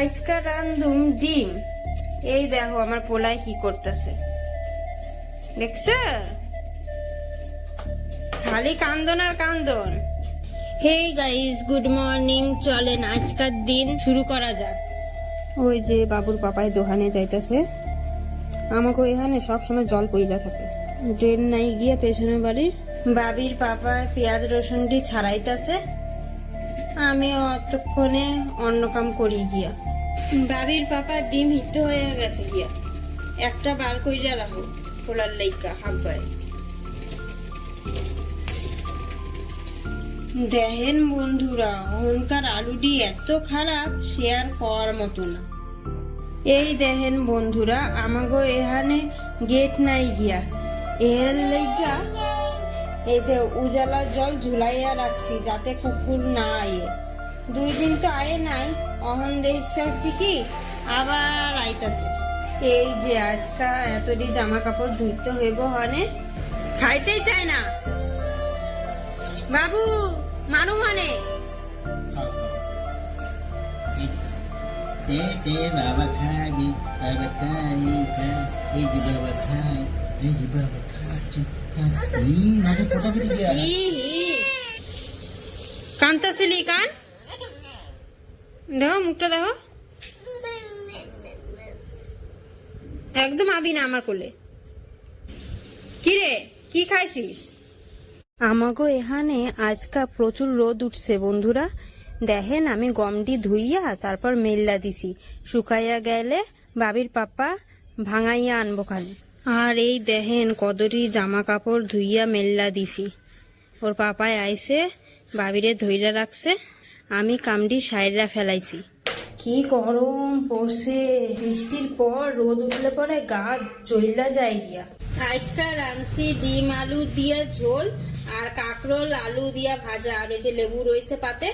আজকা রান্ধুম ডিম। এই দেখো আমার পোলায় কি করতেছে। দেখছ? খালি কান্দন আর কান্দন। হে গাইস গুড মর্নিং চলেন আজকার দিন শুরু করা যাক। ওই যে বাবুর পাপায় দোকানে যাইতেছে। আমাকে এখানে সবসময় জল পইলা থাকে। ড্রেন নাই গিয়া পেছনের বাড়ির বাবির পাপা পেঁয়াজ রসুনটি ছাড়াইতাছে। আমি অতক্ষণে অন্য কাম করি গিয়া। বাবির পাপা ডিম হিত হয়ে গেছে গিয়া। একটা বার কইরা রাখো, পোলার লাইকা হাব্বায় দেখেন বন্ধুরা, অহংকার আলুটি এত খারাপ শেয়ার করার মতো না। এই দেখেন বন্ধুরা, আমাগো এখানে গেট নাই গিয়া। এর লাইগা এই যে উজালার জল ঝুলাইয়া রাখছি, যাতে কুকুর না আয়ে। দুই দিন তো আয়ে নাই অহন দেখছি কি আবার আইতাছে এই যে আজকা এতটি জামা কাপড় ধুইতে হইব হনে খাইতেই চায় না বাবু মানু মানে তে তে বাবা খাবি বাবা খাই এই যে বাবা খাই এই যে বাবা খাচ্ছে হুম নাকি কোথা থেকে গিয়া ই হি কান্তাছিলি কান দেখো মুখটা দেখো। একদম আবি না আমার কোলে। কি রে কি খাইছিস? আমাগো এখানে আজকা প্রচুর রোদ উঠছে বন্ধুরা। দেখেন আমি গমটি ধুইয়া তারপর মেল্লা দিছি। শুকাইয়া গেলে বাবির পাপা ভাঙাইয়া আনব খালি। আর এই দেখেন কদরি জামা কাপড় ধুইয়া মেল্লা দিছি। ওর পাপায় আইসে বাবিরে ধইরা রাখছে। আমি কামড়ি সাইরা ফেলাইছি। কি গরম পড়ছে। বৃষ্টির পর রোদ উঠলে পরে গা চইলা যায় গিয়া। আজকাল রাঁধছি ডিম আলু দিয়া ঝোল আর কাঁকরোল আলু দিয়া ভাজা। আর ওই যে লেবু রয়েছে পাতে